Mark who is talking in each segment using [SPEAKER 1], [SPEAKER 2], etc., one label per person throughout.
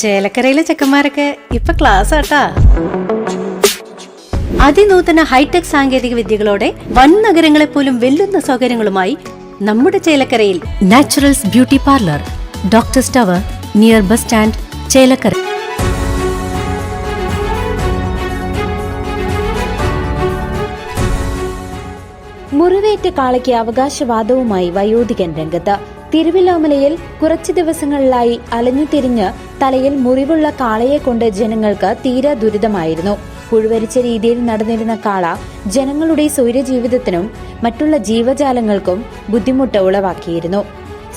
[SPEAKER 1] ചേലക്കരയിലെ ചെക്കന്മാരൊക്കെ ഇപ്പൊ ക്ലാസ് ആട്ടാ. അതിനൂതന ഹൈടെക് സാങ്കേതിക വിദ്യകളോടെ വൻ നഗരങ്ങളെ പോലും വെല്ലുന്ന സൗകര്യങ്ങളുമായി നമ്മുടെ ചേലക്കരയിൽ നാച്ചുറൽസ് ബ്യൂട്ടി പാർലർ ഡോക്ടർ സ്റ്റവർ നിയർ ബസ് സ്റ്റാൻഡ് ചേലക്കര.
[SPEAKER 2] മുറിവേറ്റ കാളയ്ക്ക് അവകാശവാദവുമായി വയോധികൻ രംഗത്ത്. തിരുവില്ലാമലയിൽ കുറച്ചു ദിവസങ്ങളിലായി അലഞ്ഞുതിരിഞ്ഞ് തലയിൽ മുറിവുള്ള കാളയെ കൊണ്ട് ജനങ്ങൾക്ക് തീരെ ദുരിതമായിരുന്നു. പുഴുവരിച്ച രീതിയിൽ നടന്നിരുന്ന കാള ജനങ്ങളുടെ സൂര്യജീവിതത്തിനും മറ്റുള്ള ജീവജാലങ്ങൾക്കും ബുദ്ധിമുട്ട് ഉളവാക്കിയിരുന്നു.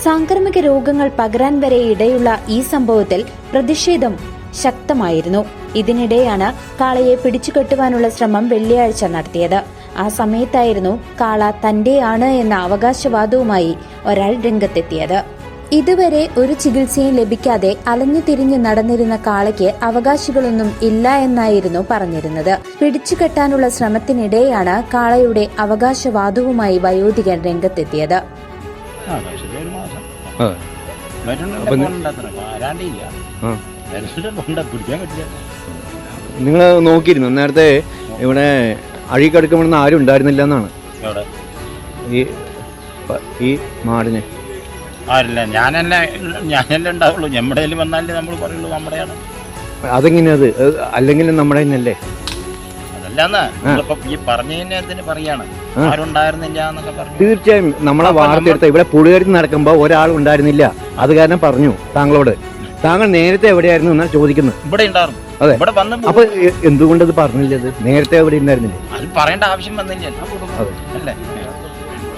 [SPEAKER 2] സാംക്രമിക രോഗങ്ങൾ പകരാൻ വരെ ഇടയുള്ള ഈ സംഭവത്തിൽ പ്രതിഷേധം ശക്തമായിരുന്നു. ഇതിനിടെയാണ് കാളയെ പിടിച്ചുകെട്ടുവാനുള്ള ശ്രമം വെള്ളിയാഴ്ച നടത്തിയത്. ആ സമയത്തായിരുന്നു കാള തന്റെയാണ് എന്ന അവകാശവാദവുമായി ഒരാൾ രംഗത്തെത്തിയത്. ഇതുവരെ ഒരു ചികിത്സയും ലഭിക്കാതെ അലഞ്ഞു തിരിഞ്ഞ് നടന്നിരുന്ന കാളയ്ക്ക് അവകാശികളൊന്നും ഇല്ല എന്നായിരുന്നു പറഞ്ഞിരുന്നത്. പിടിച്ചുകെട്ടാനുള്ള ശ്രമത്തിനിടെയാണ് കാളയുടെ അവകാശവാദവുമായി വയോധികൻ രംഗത്തെത്തിയത്.
[SPEAKER 3] നിങ്ങൾ നോക്കിയിരുന്നു നേരത്തെ ഇവിടെ അഴിക്കടുക്കണമെന്ന് ആരും ഉണ്ടായിരുന്നില്ല എന്നാണ് ഈ ഈ നാടിന്.
[SPEAKER 4] ആരില്ല. ഞാനല്ല ഞാനല്ലേ ഉണ്ടാവുള്ളൂ. നമ്മുടെ കയ്യിൽ വന്നാലേ നമ്മൾ പറയുള്ളൂ നമ്മുടെയാണ്.
[SPEAKER 3] അതെങ്ങനെയത്? അല്ലെങ്കിൽ നമ്മുടെ തന്നെയല്ലേ തീർച്ചയായും നമ്മളെ
[SPEAKER 4] അപ്പൊ
[SPEAKER 3] വാർത്ത എടുത്ത ഇവിടെ പുളികരുത്ത് നടക്കുമ്പോ ഒരാൾ ഉണ്ടായിരുന്നില്ല. അത് കാരണം പറഞ്ഞു താങ്കളോട്. താങ്കൾ നേരത്തെ എവിടെയായിരുന്നു എന്നാ ചോദിക്കുന്നത്?
[SPEAKER 4] ഇവിടെ ഉണ്ടായിരുന്നു.
[SPEAKER 3] അതെ.
[SPEAKER 4] ഇവിടെ വന്ന്
[SPEAKER 3] അപ്പൊ എ- എന്തുകൊണ്ട് ഇത്? പറഞ്ഞില്ലത് നേരത്തെ എവിടെ ഉണ്ടായിരുന്നില്ല
[SPEAKER 4] അത് പറയേണ്ട ആവശ്യം വന്നില്ല.
[SPEAKER 3] അതെ.
[SPEAKER 4] അല്ലേ?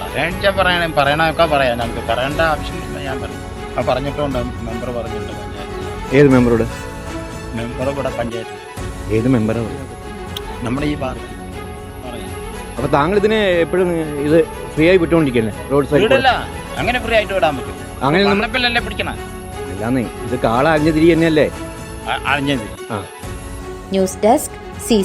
[SPEAKER 4] പറയാൻ പറയണേ പറയണൊക്കെ പറയാം. നമുക്ക് പറയേണ്ട ഞാൻ പറയും. ആ പറഞ്ഞിട്ടുണ്ട്. മെമ്പർ പറഞ്ഞിട്ടുണ്ട് പഞ്ചായത്ത്
[SPEAKER 3] ഏത് മെമ്പറോട്?
[SPEAKER 4] മെമ്പർ ഇവിടെ പഞ്ചായത്ത്
[SPEAKER 3] ഏത് മെമ്പറാണ്
[SPEAKER 4] നമ്മുടെ ഈ പാർട്ടി പറയാം.
[SPEAKER 3] അപ്പൊ താങ്കൾ ഇതിനെ എപ്പോഴും ഇത് ഫ്രീ ആയി വിട്ടുകൊണ്ടിരിക്കല്ലേ റോഡ് സൈഡ്
[SPEAKER 4] വീടല്ല അങ്ങനെ ഫ്രീ ആയിട്ട് വിടാൻ പറ്റും.
[SPEAKER 3] അങ്ങനെ നമ്മൾ
[SPEAKER 4] പിള്ളേരെ പിടിക്കണം?
[SPEAKER 3] അല്ലാന്നേ ഇത് കാള അഞ്ഞ തിരി തന്നെയല്ലേ
[SPEAKER 4] അ-
[SPEAKER 2] ന്യൂസ് ഡെസ്ക് സി